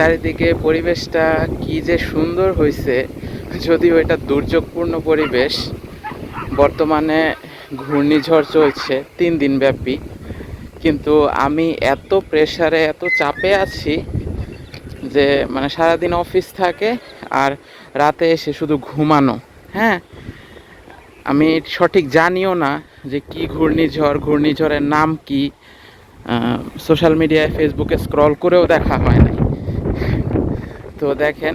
চারিদিকে পরিবেশটা কি যে সুন্দর হয়েছে যদিও এটা দুর্যোগপূর্ণ পরিবেশ। বর্তমানে ঘূর্ণিঝড় চলছে, তিন দিন ব্যাপী। কিন্তু আমি এত প্রেশারে এত চাপে আছি যে মানে সারাদিন অফিস থাকে আর রাতে এসে শুধু ঘুমানো হ্যাঁ? আমি সঠিক জানিও না যে কি ঘূর্ণিঝড়, ঘূর্ণিঝড়ের নাম কি। সোশ্যাল মিডিয়ায় ফেসবুকে স্ক্রল করেও দেখা হয় নাই তো দেখেন,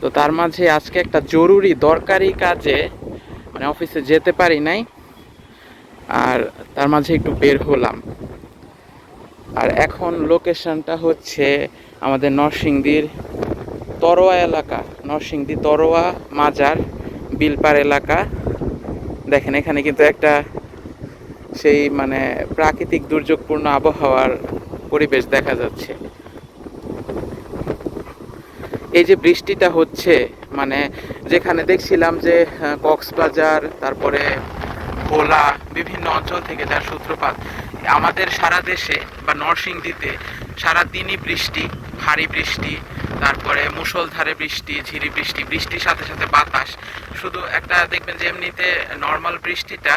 তো তার মাঝে আজকে একটা জরুরি দরকারি কাজে মানে অফিসে যেতে পারি নাই, আর তার মাঝে একটু বের হলাম। আর এখন লোকেশনটা হচ্ছে আমাদের নরসিংদীর তরোয়া এলাকা, নরসিংদী তরোয়া মাজার, বিলপার এলাকা। দেখেন, এখানে কিন্তু একটা সেই মানে প্রাকৃতিক দুর্যোগপূর্ণ আবহাওয়ার পরিবেশ দেখা যাচ্ছে। এই যে বৃষ্টিটা হচ্ছে মানে যেখানে দেখছিলাম যে কক্সবাজার, তারপরে ভোলা, বিভিন্ন অঞ্চল থেকে যার সূত্রপাত, আমাদের সারা দেশে বা নরসিংদীতে সারা দিনই বৃষ্টি, ভারী বৃষ্টি, তারপরে মুষলধারে বৃষ্টি, ঝিরি বৃষ্টি, বৃষ্টির সাথে সাথে বাতাস। শুধু একটা দেখবেন যে, এমনিতে নর্মাল বৃষ্টিটা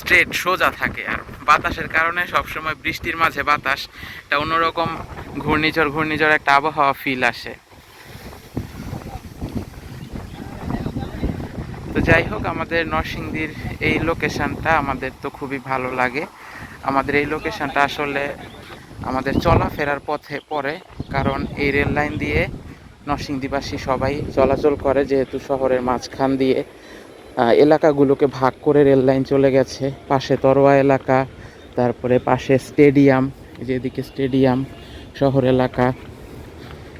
স্ট্রেট সোজা থাকে আর বাতাসের কারণে সবসময় বৃষ্টির মাঝে বাতাস এটা অন্যরকম ঘূর্ণিঝড় ঘূর্ণিঝড় একটা আবহাওয়া ফিল আসে। তো যাই হোক, আমাদের নরসিংদীর এই লোকেশনটা আমাদের তো খুবই ভালো লাগে। আমাদের এই লোকেশানটা আসলে আমাদের চলাফেরার পথে পড়ে, কারণ এই রেল লাইন দিয়ে নরসিংদীবাসী সবাই চলাচল করে যেহেতু শহরের মাঝখান দিয়ে। এলাকাগুলোকে ভাগ করে রেল লাইন চলে গেছে। পাশে তরোয়া এলাকা, তারপরে পাশে স্টেডিয়াম যেদিকে স্টেডিয়াম, শহর এলাকা।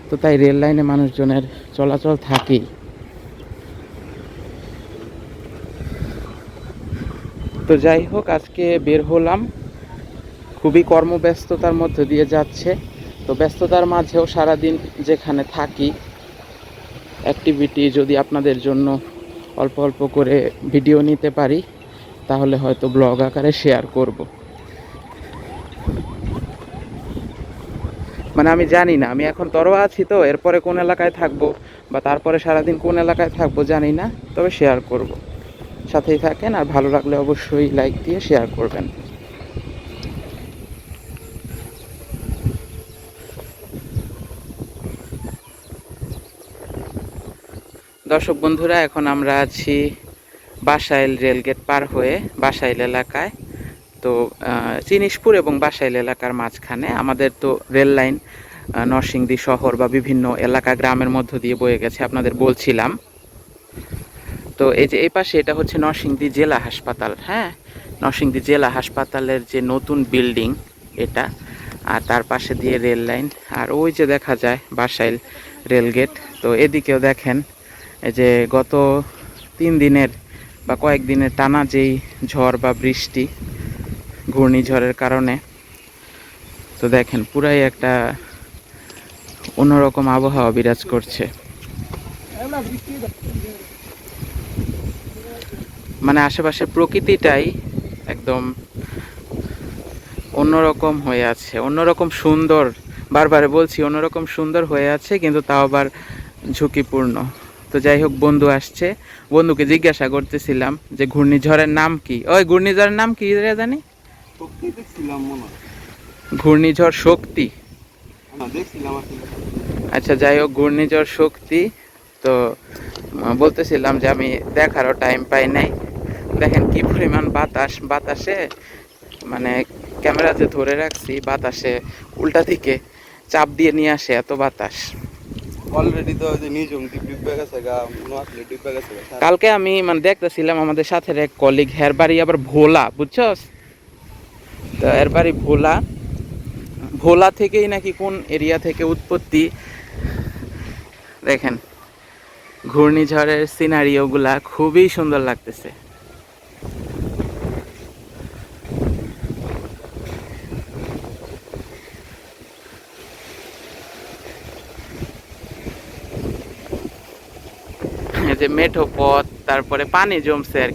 তো তাই রেল লাইনে মানুষজনের চলাচল থাকেই। তো যাই হোক, আজকে বের হলাম। খুবই কর্মব্যস্ততার মধ্যে দিয়ে যাচ্ছে। তো ব্যস্ততার মাঝেও সারাদিন যেখানে থাকি অ্যাক্টিভিটি যদি আপনাদের জন্য অল্প অল্প করে ভিডিও নিতে পারি, তাহলে হয়তো ব্লগ আকারে শেয়ার করব। মানে আমি জানি না, আমি এখন তরোয়া আছি তো, এরপরে কোন এলাকায় থাকব বা তারপরে সারাদিন কোন এলাকায় থাকব জানি না, তবে শেয়ার করব। সাথেই থাকেন আর ভালো লাগলে অবশ্যই লাইক দিয়ে শেয়ার করবেন। দর্শক বন্ধুরা এখন আমরা আছি বাসাইল রেলগেট পার হয়ে বাসাইল এলাকায়। তো আহ, চিনিসপুর এবং বাসাইল এলাকার মাঝখানে আমাদের তো রেল লাইন নরসিংদী শহর বা বিভিন্ন এলাকা গ্রামের মধ্য দিয়ে বয়ে গেছে আপনাদের বলছিলাম। তো এই যে এই পাশে এটা হচ্ছে নরসিংদী জেলা হাসপাতাল হ্যাঁ? নরসিংদী জেলা হাসপাতালের যে নতুন বিল্ডিং এটা আর তার পাশে দিয়ে রেল লাইন। আর ওই যে দেখা যায় বাসাইল রেলগেট তো এদিকেও দেখেন এই যে গত তিন দিনের বা কয়েকদিনের টানা যেই ঝড় বা বৃষ্টি, ঘূর্ণিঝড়ের কারণে, তো দেখেন পুরাই একটা অন্যরকম আবহাওয়া বিরাজ করছে। মানে আশেপাশে প্রকৃতিটাই একদম অন্যরকম হয়ে আছে, অন্যরকম সুন্দর, বারবার বলছি অন্যরকম সুন্দর হয়ে আছে, কিন্তু তাও আবার ঝুঁকিপূর্ণ। তো যাই হোক বন্ধু আসছে। বন্ধুকে জিজ্ঞাসা করতেছিলাম যে ঘূর্ণিঝড়ের নাম কি? ওই ঘূর্ণিঝড়ের নাম কি রে জানি? ঘূর্ণিঝড় শক্তি। আচ্ছা যাই হোক ঘূর্ণিঝড় শক্তি। তো বলতেছিলাম যে আমি দেখারও টাইম পাই নাই। দেখেন কি পরিমাণ বাতাস বাতাসে মানে ক্যামেরাতে ধরে রাখছি বাতাসে উল্টা দিকে চাপ দিয়ে নিয়ে আসে এত বাতাস। অলরেডি তো কালকে আমি মানে দেখতেছিলাম আমাদের সাথে এক কলিগ হের বাড়ি আবার ভোলা, বুঝছস? তো এর বাড়ি ভোলা। ভোলা থেকেই নাকি কোন এরিয়া থেকে উৎপত্তি? দেখেন, ঘূর্ণিঝড়ের সিনারিওগুলা খুবই সুন্দর লাগতেছে। যে মেঠো পথ, তারপরে পানি জমছে আর।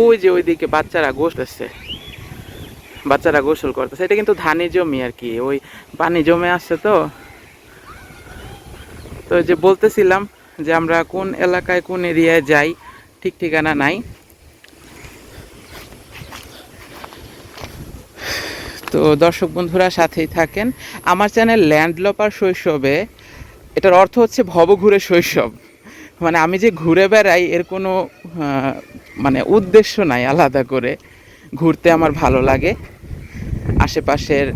ওই যে ওইদিকে বাচ্চারা গোসতেছে বাচ্চারা গোসল করতেছে। এটা কিন্তু ধানি জমি আর কি। ওই পানি জমে আসছে তো। তো যে বলতেছিলাম যে আমরা কোন এলাকায়, কোন এরিয়ায় যাই, ঠিক ঠিকানা নাই। তো দর্শক বন্ধুরা সাথেই থাকেন। আমার চ্যানেল ল্যান্ডলপার শৈশবে এটার অর্থ হচ্ছে ভবঘুরে শৈশব। মানে আমি যে ঘুরে বেড়াই, এর কোনো মানে উদ্দেশ্য নাই আলাদা করে ঘুরতে আমার ভালো লাগে। আশেপাশের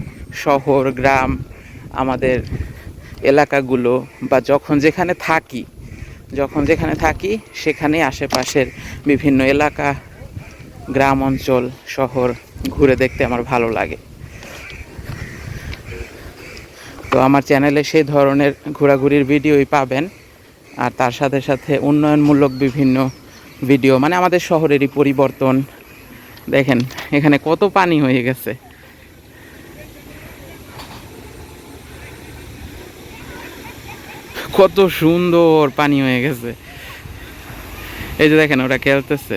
শহর, গ্রাম, আমাদের এলাকাগুলো বা যখন যেখানে থাকি, যখন যেখানে থাকি সেখানে আশেপাশের বিভিন্ন এলাকা, গ্রাম অঞ্চল, শহর ঘুরে দেখতে আমার ভালো লাগে। তো আমার চ্যানেলে সেই ধরনের ঘোরাঘুরির ভিডিওই পাবেন। আর তার সাথে সাথে উন্নয়নমূলক বিভিন্ন ভিডিও মানে আমাদের শহরেরই পরিবর্তন। দেখেন, এখানে কত পানি হয়ে গেছে। কত সুন্দর পানি হয়ে গেছে। এই যে দেখেন, ওরা খেলতেছে।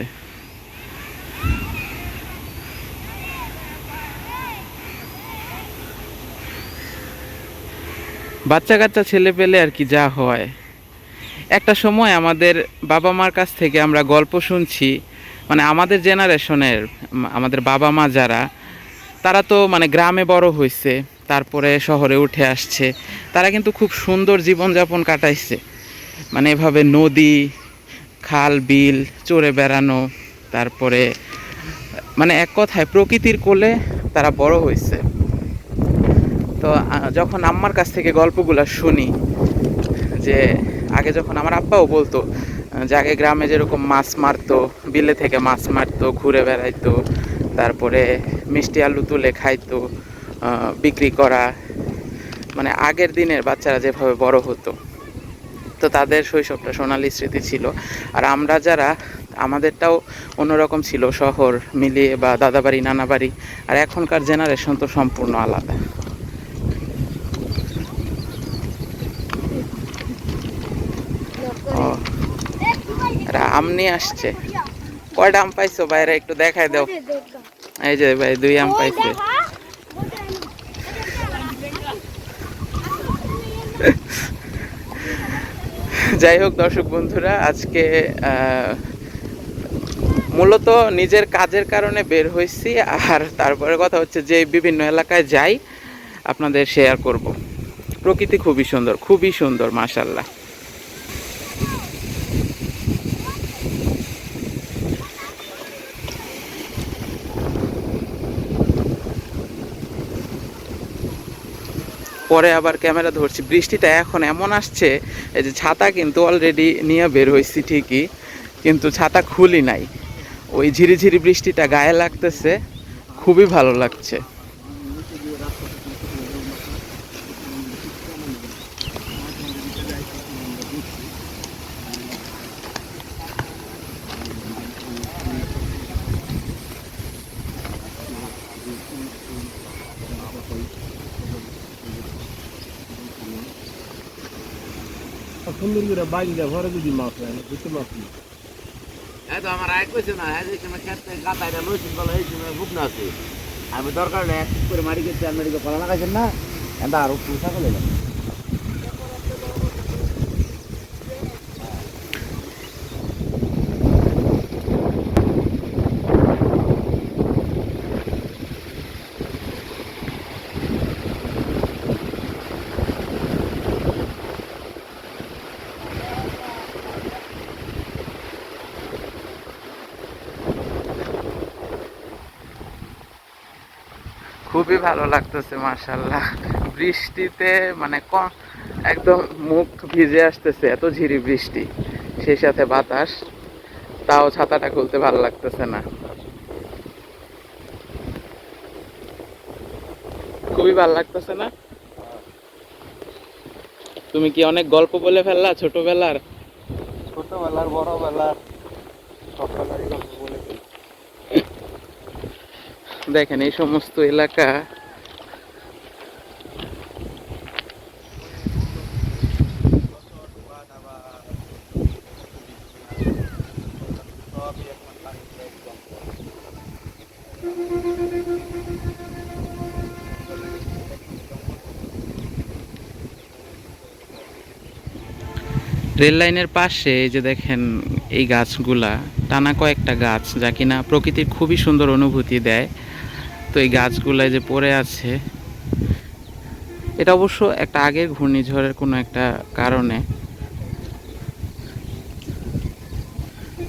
বাচ্চা কাচ্চা ছেলে পেলে আর কি যা হয়। একটা সময় আমাদের বাবা মার কাছ থেকে আমরা গল্প শুনছি মানে আমাদের জেনারেশনের, আমাদের বাবা মা যারা, তারা তো মানে গ্রামে বড় হয়েছে তারপরে শহরে উঠে আসছে, তারা কিন্তু খুব সুন্দর জীবনযাপন কাটাইছে। মানে এভাবে নদী, খাল, বিল, চড়ে বেড়ানো, তারপরে মানে এক কথায় প্রকৃতির কোলে তারা বড় হয়েছে তো যখন আম্মার কাছ থেকে গল্পগুলো শুনি, যে আগে যখন আমার আব্বাও বলতো, যে আগে গ্রামে যেরকম মাছ মারতো, বিলে থেকে মাছ মারতো, ঘুরে বেড়াইতো, তারপরে মিষ্টি আলু তুলে খাইতো বিক্রি করা মানে আগের দিনের বাচ্চারা যেভাবে বড় হতো। তো তাদের শৈশবটা সোনালি স্মৃতি ছিল। আর আমরা যারা, আমাদেরটাও অন্যরকম ছিল, শহর মিলিয়ে বা দাদাবাড়ি, নানাবাড়ি, আর এখনকার জেনারেশন তো সম্পূর্ণ আলাদা ও এরা আম নিয়ে আসছে। কয়টা আম পাইছো বাইরে একটু দেখাই দাও। এই যে ভাই, দুই আম পাইছে। যাই হোক দর্শক বন্ধুরা, আজকে মূলত নিজের কাজের কারণে বের হয়েছি আর তারপরে কথা হচ্ছে যে বিভিন্ন এলাকায় যাই, আপনাদের শেয়ার করব। প্রকৃতি খুবই সুন্দর খুবই সুন্দর মাশাল্লাহ পরে আবার ক্যামেরা ধরছি। বৃষ্টিটা এখন এমন আসছে, এই যে ছাতা কিন্তু অলরেডি নিয়ে বের হয়েছি ঠিকই, কিন্তু ছাতা খুলি নাই। ওই ঝিরিঝিরি বৃষ্টিটা গায়ে লাগতেছে, খুবই ভালো লাগছে। সুন্দর করে বাইক দিয়ে ঘরে যদি মাছ হয় বুঝতে পারছি এই তো আমার আয় কইছে না হ্যাঁ সময় খেতে গাতাইটা লইছেন বলে এই সময় বুক না আছে। আমি দরকার এক করে মারি গেছি লাগাইছেন না, এটা আরও পুষা করে খুবই ভালো লাগতেছে মার্শাল্লাহ বৃষ্টিতে মানে ক একদম মুখ ভিজে আসতেছে, এত ঝিরি বৃষ্টি। সেই সাথে বাতাস, তাও ছাতাটা খুলতে ভালো লাগতেছে না। খুবই ভালো লাগতেছে না? তুমি কি অনেক গল্প বলে ফেললা, ছোটবেলার? ছোটবেলার, বড়বেলার, সকালের গল্প বলে দেখেন, এই সমস্ত এলাকা। রেল লাইনের পাশে যে দেখেন এই গাছগুলা, টানা কয়েকটা গাছ যা কিনা প্রকৃতির খুবই সুন্দর অনুভূতি দেয়। তো এই গাছগুলা যে পড়ে আছে, এটা অবশ্য একটা আগের ঘূর্ণিঝড়ের কোনো একটা কারণে।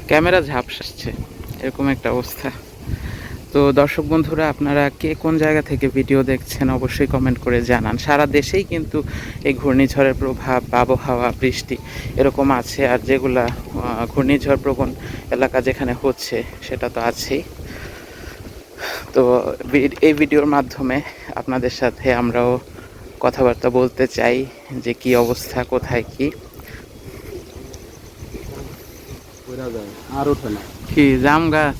ক্যামেরা ঝাপসাচ্ছে এরকম একটা অবস্থা। তো দর্শক বন্ধুরা, আপনারা কে কোন জায়গা থেকে ভিডিও দেখছেন অবশ্যই কমেন্ট করে জানান। সারা দেশেই কিন্তু এই ঘূর্ণিঝড়ের প্রভাব, আবহাওয়া, বৃষ্টি এরকম আছে, আর যেগুলা ঘূর্ণিঝড় প্রবণ এলাকা যেখানে হচ্ছে, সেটা তো আছেই। তো এই ভিডিওর মাধ্যমে আপনাদের সাথে আমরাও কথাবার্তা বলতে চাই যে কি অবস্থা কোথায় কি। কি জাম গাছ।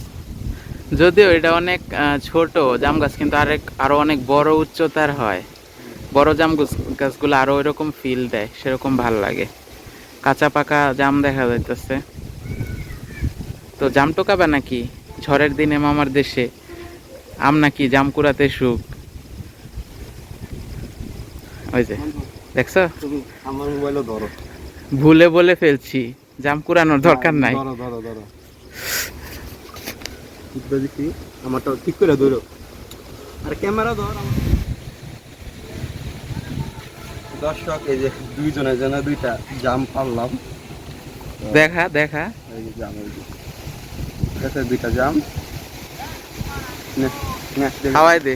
যদিও এটা অনেক ছোট জাম গাছ কিন্তু আরেক আরও অনেক বড় উচ্চতার হয়। বড় জাম গাছ- গাছগুলো আরও ওইরকম ফিল দেয় সেরকম ভালো লাগে। কাঁচা পাকা জাম দেখা যাইতেছে। তো জাম টোকাবে নাকি? ঝড়ের দিনে মামার দেশে। আম নাকি জাম কুড়াতে সুখ? ওই যে দেখছ? আমার মোবাইলও ধরো। ভুলে বলে ফেলছি জাম কুড়ানোর দরকার নাই। ধরো ধরো ধরো। ঠিক আমারটা ঠিক করে ধরো। আর ক্যামেরা ধর দর্শক এই যে দুইজনের জন্য দুইটা জাম পারলাম। দেখা দেখা। এই জাম দুইটা জাম। দে।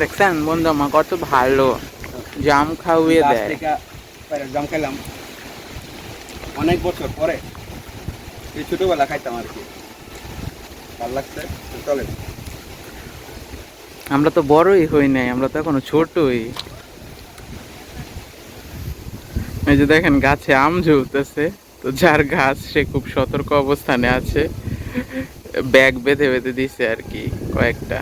দেখছেন বন্ধু আমার কত ভালো। জাম খাওয়িয়ে দেয়। জাম খাইলাম। অনেক বছর পরে এই ছোটবেলা খাইতাম আর কি। ভালো লাগছে চলে। আমরা তো বড়ই হই নাই আমরা তো এখনও ছোটই। এই যে দেখেন গাছে আম ঝুলতেছে। তো যার গাছ সে খুব সতর্ক অবস্থানে আছে। ব্যাগ বেঁধে বেঁধে দিছে আর কি, কয়েকটা।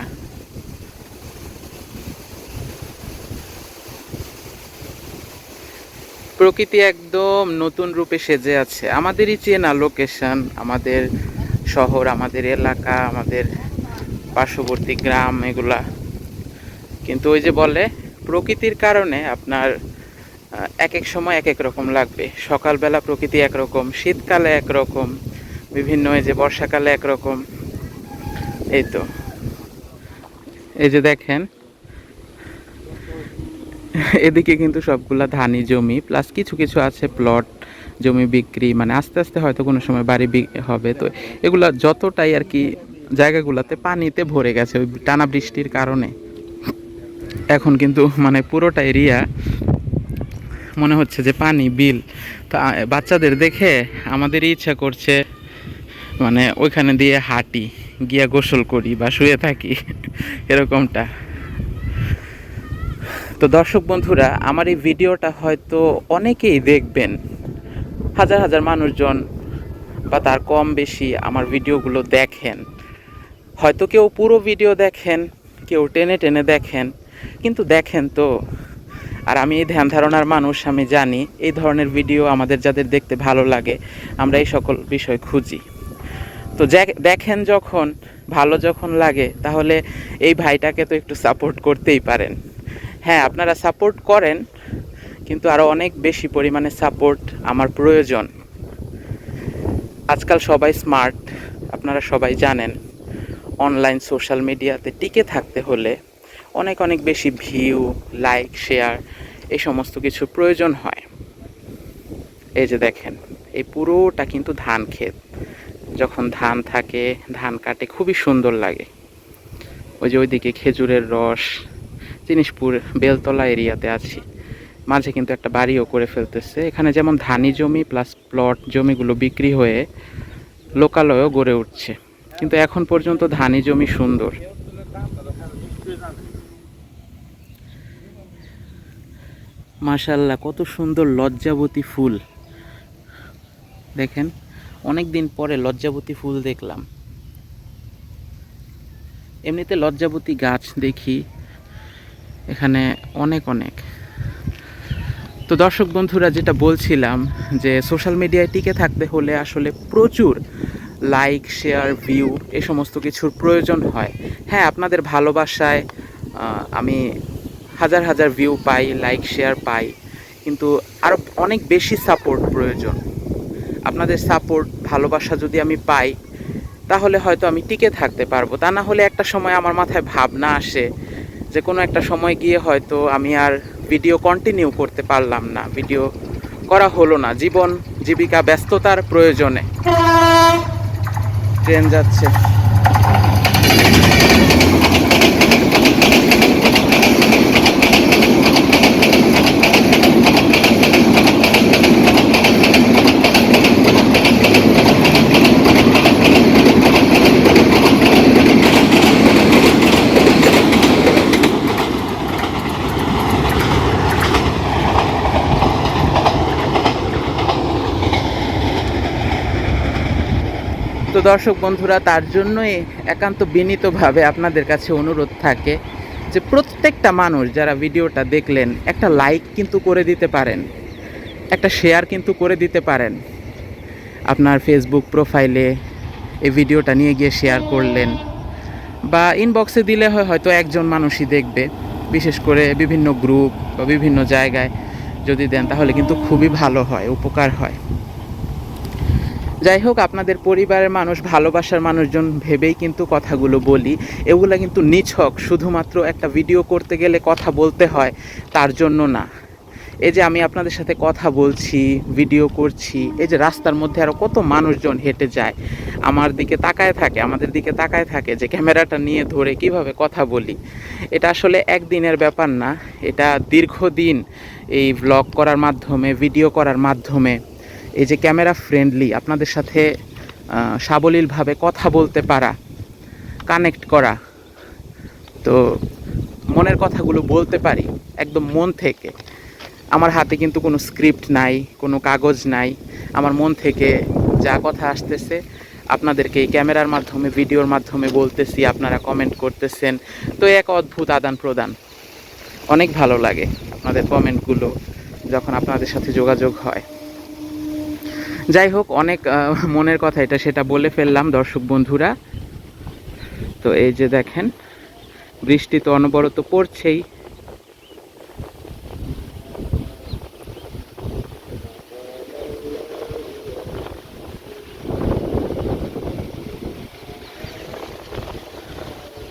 প্রকৃতি একদম নতুন রূপে সেজে আছে। আমাদেরই চেনা লোকেশন আমাদের শহর, আমাদের এলাকা, আমাদের পার্শ্ববর্তী গ্রাম, এগুলা। কিন্তু ওই যে বলে, প্রকৃতির কারণে আপনার এক এক সময় এক এক রকম লাগবে। সকালবেলা প্রকৃতি একরকম, শীতকালে একরকম। বিভিন্ন, এই যে বর্ষাকালে একরকম। এই তো। এই যে দেখেন, এদিকে কিন্তু সবগুলা ধানি জমি প্লাস কিছু কিছু আছে প্লট জমি বিক্রি মানে আস্তে আস্তে হয়তো কোনো সময় বাড়ি হবে। তো এগুলা যতটাই আর কি জায়গাগুলোতে পানিতে ভরে গেছে, ওই টানা বৃষ্টির কারণে। এখন কিন্তু মানে পুরোটা এরিয়া মনে হচ্ছে যে পানি বিল। তো বাচ্চাদের দেখে আমাদেরই ইচ্ছা করছে মানে ওইখানে দিয়ে হাঁটি, গিয়া গোসল করি বা শুয়ে থাকি, এরকমটা। তো দর্শক বন্ধুরা, আমার এই ভিডিওটা হয়তো অনেকেই দেখবেন। হাজার হাজার মানুষজন বা তার কম বেশি আমার ভিডিওগুলো দেখেন। হয়তো কেউ পুরো ভিডিও দেখেন, কেউ টেনে টেনে দেখেন, কিন্তু দেখেন তো। আর আমি এই ধ্যান ধারণার মানুষ, আমি জানি, এই ধরনের ভিডিও আমাদের যাদের দেখতে ভালো লাগে, আমরা এই সকল বিষয় খুঁজি। তো দেখেন যখন, ভালো যখন লাগে, তাহলে এই ভাইটাকে তো একটু সাপোর্ট করতেই পারেন। হ্যাঁ আপনারা সাপোর্ট করেন, কিন্তু আরও অনেক বেশি পরিমাণে সাপোর্ট আমার প্রয়োজন। আজকাল সবাই স্মার্ট আপনারা সবাই জানেন। অনলাইন সোশ্যাল মিডিয়াতে টিকে থাকতে হলে অনেক অনেক বেশি ভিউ লাইক শেয়ার এই সমস্ত কিছু প্রয়োজন হয়। এই যে দেখেন, এই পুরোটা কিন্তু ধান ক্ষেত যখন ধান থাকে, ধান কাটে, খুবই সুন্দর লাগে। ওই যে ওইদিকে খেজুরের রস, জিনিসপুর বেলতলা এরিয়াতে আছি। মাঝে কিন্তু একটা বাড়িও করে ফেলতেছে। এখানে যেমন ধানি জমি প্লাস প্লট জমিগুলো বিক্রি হয়ে লোকালয়ও গড়ে উঠছে। কিন্তু এখন পর্যন্ত ধানি জমি সুন্দর। মাশাল্লাহ কত সুন্দর লজ্জাবতী ফুল। দেখেন। অনেক দিন পরে লজ্জাবতী ফুল দেখলাম। এমনিতে লজ্জাবতী গাছ দেখি, এখানে অনেক অনেক। তো দর্শক বন্ধুরা, যেটা বলছিলাম যে সোশ্যাল মিডিয়ায় টিকে থাকতে হলে আসলে প্রচুর লাইক, শেয়ার, ভিউ এ সমস্ত কিছুর প্রয়োজন হয়। হ্যাঁ আপনাদের ভালোবাসায় আমি হাজার হাজার ভিউ পাই, লাইক, শেয়ার পাই, কিন্তু আরও অনেক বেশি সাপোর্ট প্রয়োজন। আপনাদের সাপোর্ট ভালোবাসা যদি আমি পাই, তাহলে হয়তো আমি টিকে থাকতে পারব। তা না হলে একটা সময় আমার মাথায় ভাবনা আসে যে কোনো একটা সময় গিয়ে হয়তো আমি আর ভিডিও কন্টিনিউ করতে পারলাম না। ভিডিও করা হলো না। জীবন, জীবিকা, ব্যস্ততার প্রয়োজনে। ট্রেন যাচ্ছে। দর্শক বন্ধুরা, তার জন্যই একান্ত বিনীতভাবে আপনাদের কাছে অনুরোধ থাকে যে প্রত্যেকটা মানুষ যারা ভিডিওটা দেখলেন, একটা লাইক কিন্তু করে দিতে পারেন, একটা শেয়ার কিন্তু করে দিতে পারেন। আপনার ফেসবুক প্রোফাইলে এই ভিডিওটা নিয়ে গিয়ে শেয়ার করলেন বা ইনবক্সে দিলে হয়, হয়তো একজন মানুষই দেখবে, বিশেষ করে বিভিন্ন গ্রুপ বা বিভিন্ন জায়গায় যদি দেন, তাহলে কিন্তু খুবই ভালো হয়, উপকার হয়। যাই হোক, আপনাদের পরিবারের মানুষ, ভালোবাসার মানুষজন ভেবেই কিন্তু কথাগুলো বলি। এগুলো কিন্তু নিছক শুধুমাত্র একটা ভিডিও করতে গেলে কথা বলতে হয়, তার জন্য না। এই যে আমি আপনাদের সাথে কথা বলছি ভিডিও করছি, এই যে রাস্তার মধ্যে আরও কত মানুষজন হেঁটে যায়, আমার দিকে তাকায় থাকে, আমাদের দিকে তাকায় থাকে যে ক্যামেরাটা নিয়ে ধরে কীভাবে কথা বলি। এটা আসলে একদিনের ব্যাপার না, এটা দীর্ঘদিন এই ব্লগ করার মাধ্যমে ভিডিও করার মাধ্যমে এই যে ক্যামেরা ফ্রেন্ডলি, আপনাদের সাথে সাবলীলভাবে কথা বলতে পারা, কানেক্ট করা, তো মনের কথাগুলো বলতে পারি, একদম মন থেকে। আমার হাতে কিন্তু কোনো স্ক্রিপ্ট নাই, কোনো কাগজ নাই। আমার মন থেকে যা কথা আসতেছে, আপনাদেরকে এই ক্যামেরার মাধ্যমে, ভিডিওর মাধ্যমে বলতেছি, আপনারা কমেন্ট করতেছেন। তো এক অদ্ভুত আদান প্রদান। অনেক ভালো লাগে আপনাদের কমেন্টগুলো যখন আপনাদের সাথে যোগাযোগ হয়। যাই হোক, অনেক মনের কথা এটা, সেটা বলে ফেললাম দর্শক বন্ধুরা। তো এই যে দেখেন, বৃষ্টি তো অনবরত পড়ছেই।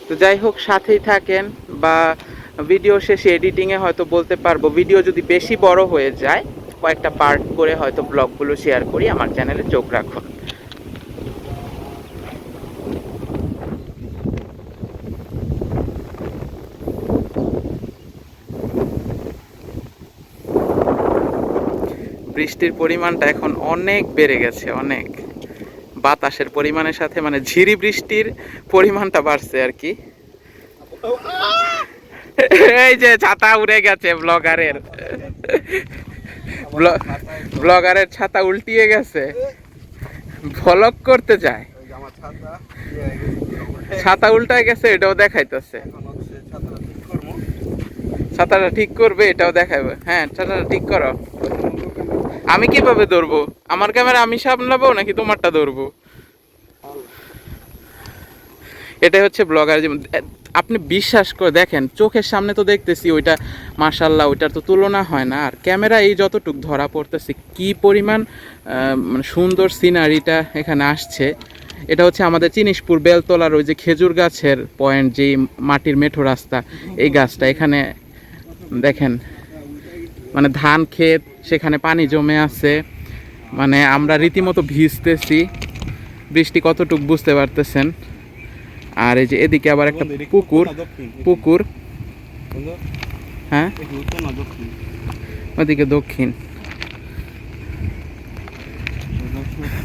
তো যাই হোক, সাথেই থাকেন বা ভিডিও শেষে এডিটিংয়ে হয়তো বলতে পারব ভিডিও যদি বেশি বড় হয়ে যায় কয়েকটা পার্ট করে হয়তো ব্লগগুলো শেয়ার করি, আমার চ্যানেলে চোখ রাখুন। বৃষ্টির পরিমাণটা এখন অনেক বেড়ে গেছে, অনেক। বাতাসের পরিমাণের সাথে মানে ঝিরি বৃষ্টির পরিমাণটা বাড়ছে আর কি। এই যে ছাতা উড়ে গেছে ব্লগারের ব্লগারের ছাতা উল্টিয়ে গেছে। ভলক করতে যায়। ছাতা উল্টায় গেছে, এটাও দেখাইতেছে। ছাতাটা ঠিক করবে, এটাও দেখাবে হ্যাঁ ছাতাটা ঠিক করো। আমি কীভাবে ধরবো? আমার ক্যামেরা আমি সামলাবো নাকি তোমারটা ধরবো? এটাই হচ্ছে ব্লগার আপনি বিশ্বাস করে দেখেন, চোখের সামনে তো দেখতেছি ওইটা মার্শাল্লাহ ওইটার তো তুলনা হয় না। আর ক্যামেরা এই যতটুক ধরা পড়তেছে, কি পরিমাণ মানে সুন্দর সিনারিটা এখানে আসছে। এটা হচ্ছে আমাদের চিনিসপুর বেলতলার ওই যে খেজুর গাছের পয়েন্ট যেই মাটির মেঠো রাস্তা, এই গাছটা এখানে দেখেন মানে ধান ক্ষেত, সেখানে পানি জমে আছে। মানে আমরা রীতিমতো ভিজতেছি, বৃষ্টি কতটুক বুঝতে পারতেছেন। আর এই যে এদিকে আবার একটা পুকুর পুকুর। হ্যাঁ? ওদিকে দক্ষিণ।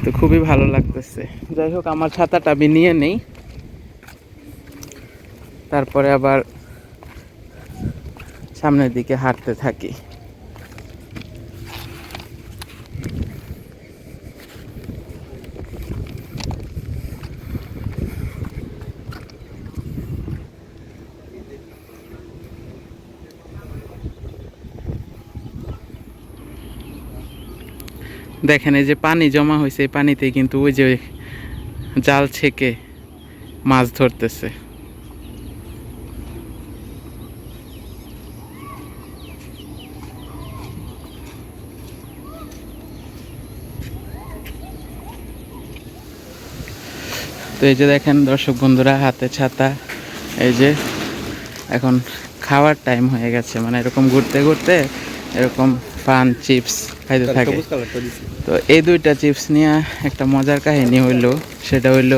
তো খুবই ভালো লাগতেছে। যাই হোক আমার ছাতাটা আমি নিয়ে নেই। তারপরে আবার সামনের দিকে হাঁটতে থাকি। দেখেন, এই যে পানি জমা হয়েছে, এই পানিতে কিন্তু ওই যে জাল ছেকে মাছ ধরতেছে। তো এই যে দেখেন, দর্শক বন্ধুরা, হাতে ছাতা, এই যে এখন খাওয়ার টাইম হয়ে গেছে। মানে এরকম ঘুরতে ঘুরতে এরকম পান, চিপস খাইতে থাকে। তো এই দুইটা চিপস নিয়ে একটা মজার কাহিনী হইল সেটা হইল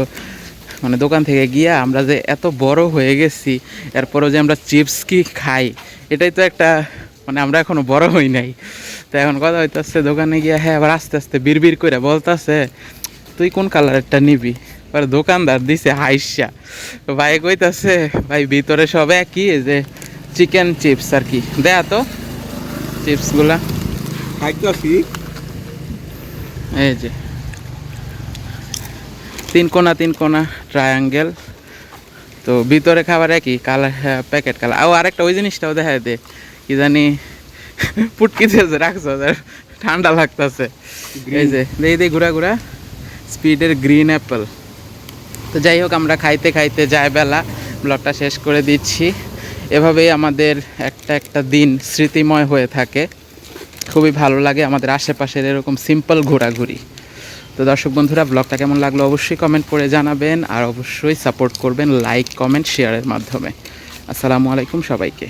মানে দোকান থেকে গিয়া আমরা যে এত বড় হয়ে গেছি এরপরও যে আমরা চিপস কি খাই এটাই তো একটা মানে আমরা এখনও বড় হই নাই। তো এখন কথা হইতাছে দোকানে গিয়া হ্যাঁ আবার আস্তে আস্তে বিড় করে বলতাছে তুই কোন কালারেরটা নিবি? এবার দোকানদার দিছে হাইসা। ভাই কইতাছে ভাই ভিতরে সব একই যে চিকেন চিপস আর কি। দেয়া তো চিপসগুলা খাইতেছি এই যে। তিন কোনা তিন কোনা ট্রায়াঙ্গেল তো ভিতরে খাবার একই কালার প্যাকেট কালার আর আরেকটা ওই জিনিসটাও দেখা দে। কি জানি পুটকিতে রাখছো ঠান্ডা লাগতেছে। এই যে দেই দেই ঘুরা ঘুরা। স্পিডের গ্রিন অ্যাপেল তো যাই হোক আমরা খাইতে খাইতে যায় বেলা। ব্লগটা শেষ করে দিচ্ছি। এভাবেই আমাদের একটা একটা দিন স্মৃতিময় হয়ে থাকে। খুবই ভালো লাগে আমাদের আশেপাশের এরকম সিম্পল ঘোরাঘুরি। তো দর্শক বন্ধুরা ব্লগটা কেমন লাগল অবশ্যই কমেন্ট করে জানাবেন আর অবশ্যই সাপোর্ট করবেন লাইক কমেন্ট শেয়ারের মাধ্যমে। আসসালামু আলাইকুম সবাইকে।